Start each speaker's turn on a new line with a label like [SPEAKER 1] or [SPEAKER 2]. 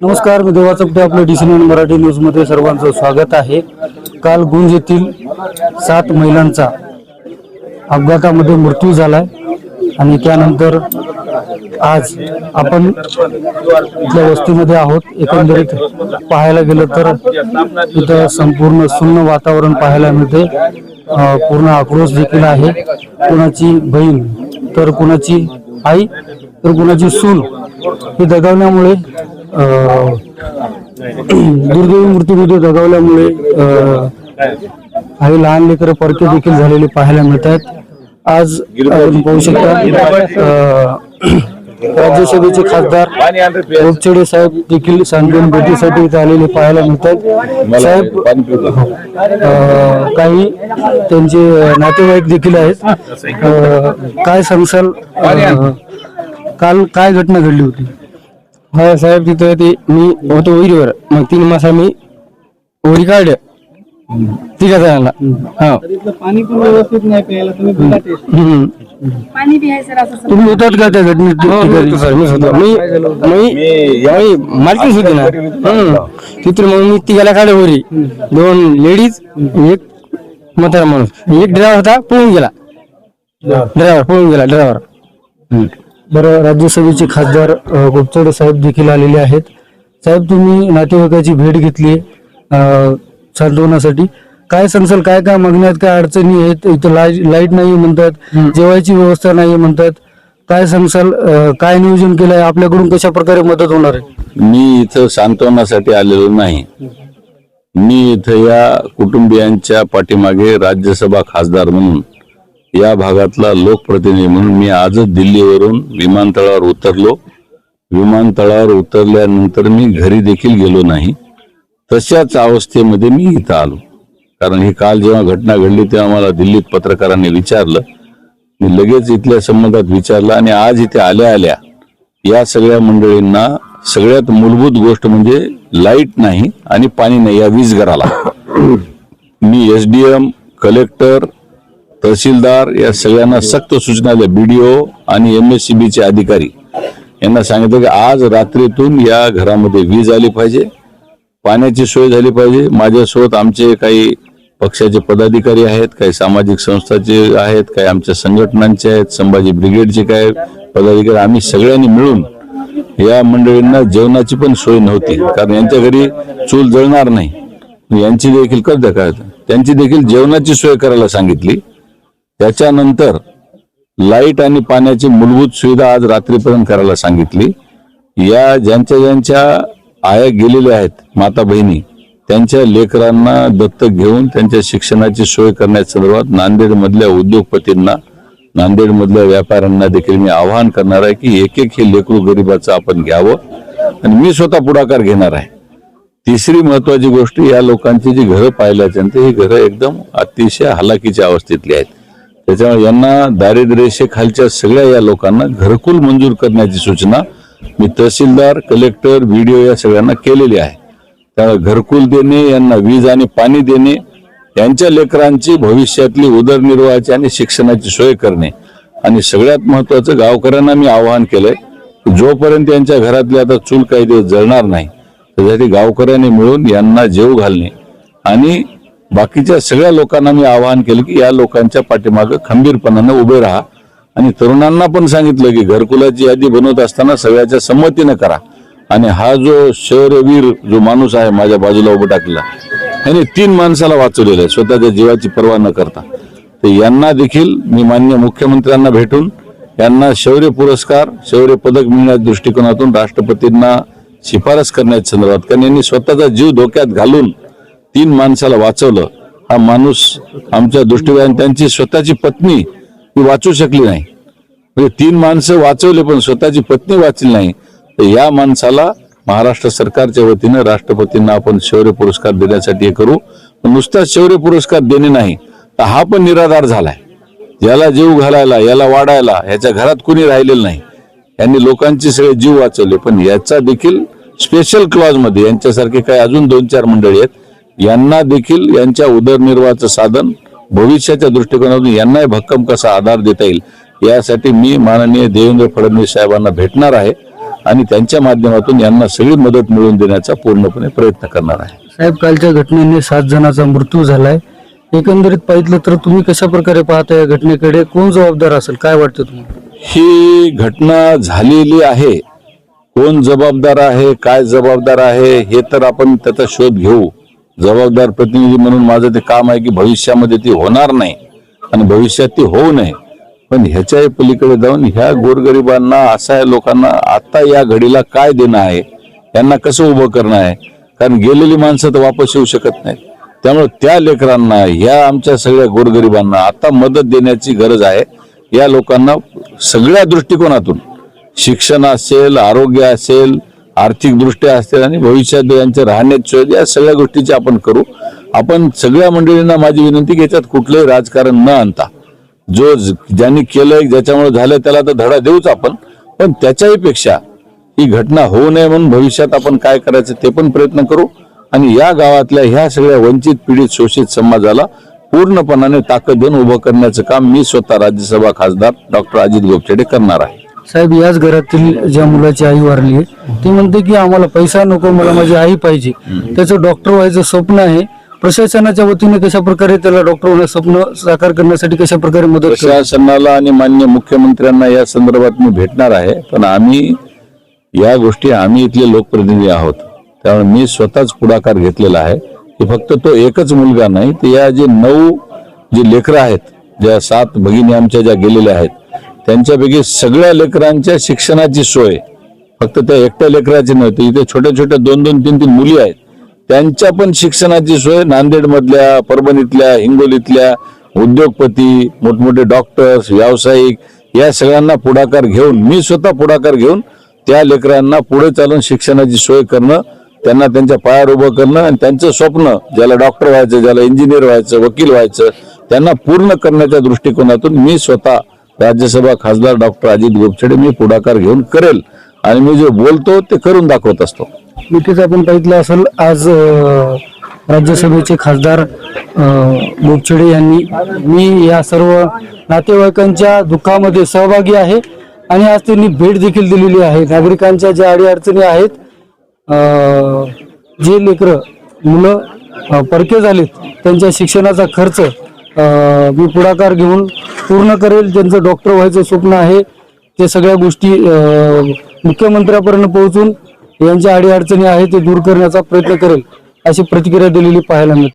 [SPEAKER 1] नमस्कार मी देवा चपटे आपल्या डी सी मराठी न्यूजमध्ये सर्वांचं स्वागत आहे. काल गुंज येथील सात महिलांचा अपघातामध्ये मृत्यू झालाय आणि त्यानंतर आज आपण इथल्या वस्तीमध्ये आहोत. एकंदरीत पाहायला गेलं तर इथं संपूर्ण सुन्न वातावरण पाहायला मिळते. पूर्ण आक्रोश देखील आहे. कुणाची बहीण तर कुणाची आई तर कुणाची सून ही दगावण्यामुळे दुर्दैवी मृत्यूमध्ये दगावल्यामुळे काही लहान लेकरं परके देखील झालेले पाहायला मिळत आहेत आज आपण पाहू शकता राज्यसभेचे खासदार गोपचडे साहेब देखील सांगून भेटीसाठी इथे आलेले पाहायला मिळत आहेत साहेब काही त्यांचे नातेवाईक देखील आहेत. काय सांगसाल काल काय घटना घडली होती?
[SPEAKER 2] हा साहेब तिथं ते मी होतो विहिरीवर. मग तीन मासा मी ओरी काढल्या तिघा जणांना. हा.
[SPEAKER 1] पाणी पण व्यवस्थित नाही प्यायला तुम्ही
[SPEAKER 3] पाणी बी आहे सर असं
[SPEAKER 1] तुम्ही होतात का त्या घटनेत
[SPEAKER 2] हो, होतो सर. मी मी मी मी मालकीच होती ना. हम्म. तिथून मग मी तिघाला काढले ओरी दोन लेडीज एक म्हातारा माणूस. एक ड्रायव्हर होता पळून गेला. ड्रायव्हर पळून गेला ड्रायव्हर
[SPEAKER 1] बरं राज्यसभेचे खासदार गोपचडे साहेब देखील आलेले आहेत. साहेब तुम्ही नातेवाईकाची भेट घेतली सांत्वनासाठी काय सांगसाल काय काय मागण्यात काय अडचणी आहेत? इथं लाइट लाइट नाही म्हणतात जेवायची व्यवस्था नाही म्हणतात. काय सांगसाल अ, काय नियोजन केलंय? आपल्याकडून कशा प्रकारे मदत होणार आहे?
[SPEAKER 4] मी इथं सांत्वनासाठी आलेलो नाही. मी इथं या कुटुंबियांच्या पाठीमागे राज्यसभा खासदार म्हणून या भागातला लोकप्रतिनिधी म्हणून मी आजच दिल्लीवरून विमानतळावर उतरलो. विमानतळावर उतरल्यानंतर मी घरी देखील गेलो नाही. तशाच अवस्थेमध्ये मी इथं आलो. कारण ही काल जेव्हा घटना घडली तेव्हा मला दिल्लीत पत्रकारांनी विचारलं. मी लगेच इथल्या संबंधात विचारलं आणि आज इथे आल्या आल्या या सगळ्या मंडळींना सगळ्यात मूलभूत गोष्ट म्हणजे लाइट नाही आणि पाणी नाही या वीज घराला. मी S D M collector tehsildar या सगळ्यांना सक्त सूचना द्या बीडीओ आणि एम एस सी बीचे अधिकारी. यांना सांगितलं की आज रात्रीतून या घरामध्ये वीज आली पाहिजे पाण्याची सोय झाली पाहिजे. माझ्यासोबत आमचे काही पक्षाचे पदाधिकारी आहेत काही सामाजिक संस्थाचे आहेत काही आमच्या संघटनांचे आहेत संभाजी ब्रिगेडचे काय पदाधिकारी. आम्ही सगळ्यांनी मिळून या मंडळींना जेवणाची पण सोय नव्हती. कारण यांच्या घरी चूल जळणार नाही. यांची देखील कर द्या काय त्यांची देखील जेवणाची सोय करायला सांगितली. त्याच्यानंतर लाइट आणि पाण्याची मूलभूत सुविधा आज रात्रीपर्यंत करायला सांगितली. या ज्यांच्या ज्यांच्या आया गेलेल्या आहेत माता बहिणी त्यांच्या लेकरांना दत्तक घेऊन त्यांच्या शिक्षणाची सोय करण्यासंदर्भात नांदेडमधल्या उद्योगपतींना नांदेडमधल्या व्यापाऱ्यांना देखील मी आवाहन करणार आहे की एक एक हे लेकरू गरिबाचं आपण घ्यावं आणि मी स्वतः पुढाकार घेणार आहे. तिसरी महत्वाची गोष्ट या लोकांची जी घरं पाहिल्याच्यानंतर ही घरं एकदम अतिशय हलाखीच्या अवस्थेतली आहेत. त्याच्यामुळे यांना दारिद्र्यरेषेखालच्या सगळ्या या लोकांना घरकुल मंजूर करण्याची सूचना मी तहसीलदार कलेक्टर व्हिडिओ या सगळ्यांना केलेली आहे. त्यामुळे घरकुल देणे यांना वीज आणि पाणी देणे यांच्या लेकरांची भविष्यातली उदरनिर्वाहाची आणि शिक्षणाची सोय करणे आणि सगळ्यात महत्वाचं गावकऱ्यांना मी आवाहन केलंय जोपर्यंत यांच्या घरातले आता चूल काही दिवस जळणार नाही त्यासाठी गावकऱ्यांनी मिळून यांना जेव घालणे आणि बाकीच्या सगळ्या लोकांना मी आवाहन केलं की या लोकांच्या पाठीमागं खंबीरपणानं उभे राहा. आणि तरुणांना पण सांगितलं की घरकुलाची यादी बनवत असताना सगळ्याच्या संमतीनं करा. आणि हा जो शौर्यवीर जो माणूस आहे माझ्या बाजूला उभं टाकलेला याने तीन माणसाला वाचवलेलं आहे. स्वतःच्या जीवाची पर्वा न करता. तर यांना देखील मी मान्य मुख्यमंत्र्यांना भेटून यांना शौर्य पुरस्कार शौर्य पदक मिळण्याच्या दृष्टिकोनातून राष्ट्रपतींना शिफारस करण्याच्या संदर्भात कारण यांनी स्वतःचा जीव धोक्यात घालून तीन माणसाला वाचवलं हा माणूस आमच्या दृष्टिकोन त्यांची स्वतःची पत्नी ती वाचू शकली नाही. म्हणजे तीन माणसं वाचवले पण स्वतःची पत्नी वाचली नाही. तर या माणसाला महाराष्ट्र सरकारच्या वतीनं राष्ट्रपतींना आपण शौर्य पुरस्कार देण्यासाठी हे करू. पण नुसताच शौर्य पुरस्कार देणे नाही तर हा पण निराधार झालाय. याला जीव घालायला याला वाढायला ह्याच्या घरात कुणी राहिलेलं नाही. यांनी लोकांचे सगळे जीव वाचवले पण याचा देखील स्पेशल क्लॉजमध्ये यांच्यासारखे काही अजून दोन चार मंडळी आहेत यांना देखील यांच्या उदरनिर्वाहाचं साधन भविष्याच्या दृष्टिकोनातून यांनाही भक्कम कसा आधार देता येईल यासाठी मी माननीय देवेंद्र फडणवीस साहेबांना भेटणार आहे आणि त्यांच्या माध्यमातून यांना सगळी मदत मिळवून देण्याचा पूर्णपणे प्रयत्न करणार आहे.
[SPEAKER 1] साहेब कालच्या घटनेने सात जणांचा मृत्यू झालाय. एकंदरीत पाहिलं तर तुम्ही कशा प्रकारे पाहता या घटनेकडे? कोण जबाबदार असेल? काय वाटतं तुम्हाला?
[SPEAKER 4] ही घटना झालेली आहे. कोण जबाबदार आहे? काय जबाबदार आहे? हे तर आपण त्याचा शोध घेऊ. जबाबदार प्रतिनिधी म्हणून माझं ते काम आहे की भविष्यामध्ये ती होणार नाही आणि भविष्यात ती होऊ नये. पण ह्याच्याही पलीकडे जाऊन ह्या गोरगरिबांना असा लोकांना आता या घडीला काय देणं आहे यांना कसं उभं करणं आहे? कारण गेलेली माणसं तर वापस येऊ शकत नाहीत. त्यामुळे त्या लेकरांना ह्या आमच्या सगळ्या गोरगरिबांना आता मदत देण्याची गरज आहे. या लोकांना सगळ्या दृष्टिकोनातून शिक्षण असेल आरोग्य असेल आर्थिकदृष्ट्या असतील आणि भविष्यात यांच्या राहण्याची सोय या सगळ्या गोष्टीची आपण करू. आपण सगळ्या मंडळींना माझी विनंती की याच्यात कुठलंही राजकारण न आणता जो ज- ज्यांनी केलंय ज्याच्यामुळे झालं त्याला तर धडा देऊच आपण. पण त्याच्याही पेक्षा ही घटना होऊ नये म्हणून भविष्यात आपण काय करायचं ते पण प्रयत्न करू. आणि या गावातल्या ह्या सगळ्या वंचित पीडित शोषित समाजाला पूर्णपणाने ताकद देऊन उभं करण्याचं काम मी स्वतः राज्यसभा खासदार डॉक्टर अजित गोपछेडे करणार आहे.
[SPEAKER 1] साहेब याच घरातील ज्या मुलाची आई वारली आहे ती म्हणते की आम्हाला पैसा नको मला माझी आई पाहिजे. त्याचं डॉक्टर व्हायचं स्वप्न आहे. प्रशासनाच्या वतीने कशा प्रकारे त्याला डॉक्टर होण्याचं स्वप्न साकार करण्यासाठी कशा प्रकारे मदत करू?
[SPEAKER 4] प्रशासनाला आणि मान्य मुख्यमंत्र्यांना या संदर्भात मी भेटणार आहे पण आम्ही या गोष्टी आम्ही इथले लोकप्रतिनिधी आहोत. त्यामुळे मी स्वतःच पुढाकार घेतलेला आहे. की फक्त तो एकच मुलगा नाही तर या जे नऊ जे लेकरं आहेत ज्या सात भगिनी आमच्या ज्या गेलेल्या आहेत त्यांच्यापैकी सगळ्या लेकरांच्या शिक्षणाची सोय. फक्त त्या एकट्या लेकराची नव्हती इथे छोट्या छोट्या दोन दोन तीन तीन मुली आहेत. त्यांच्या पण शिक्षणाची सोय नांदेडमधल्या परभणीतल्या हिंगोलीतल्या उद्योगपती मोठमोठे डॉक्टर्स व्यावसायिक या सगळ्यांना पुढाकार घेऊन मी स्वतः पुढाकार घेऊन त्या लेकरांना पुढे चालून शिक्षणाची सोय करणं त्यांना त्यांच्या पायावर उभं करणं आणि त्यांचं स्वप्न ज्याला डॉक्टर व्हायचं ज्याला इंजिनियर व्हायचं वकील व्हायचं त्यांना पूर्ण करण्याच्या दृष्टिकोनातून मी स्वतः राज्यसभा खासदार डॉक्टर अजित गोपछडे मी पुढाकार घेऊन करेल आणि मी जे बोलतो ते करून दाखवत असतो.
[SPEAKER 1] नक्कीच आपण बघितलं असेल आज राज्यसभेचे खासदार गोपछडे यांनी मी या सर्व नातेवाईकांच्या दुःखामध्ये सहभागी आहे आणि आज त्यांनी भेट देखील दिलेली आहे. नागरिकांच्या ज्या अडीअडचणी आहेत जे लेकरं मुलं परके झालेत त्यांच्या शिक्षणाचा खर्च मी पुढाकार घेऊन पूर्ण करेल ज्यांचं डॉक्टर व्हायचं स्वप्न आहे ते सगळ्या गोष्टी मुख्यमंत्र्यापर्यंत पोहोचून यांच्या अडीअडचणी आहे ते दूर करण्याचा प्रयत्न करेल अशी प्रतिक्रिया दिलेली पाहायला मिळते.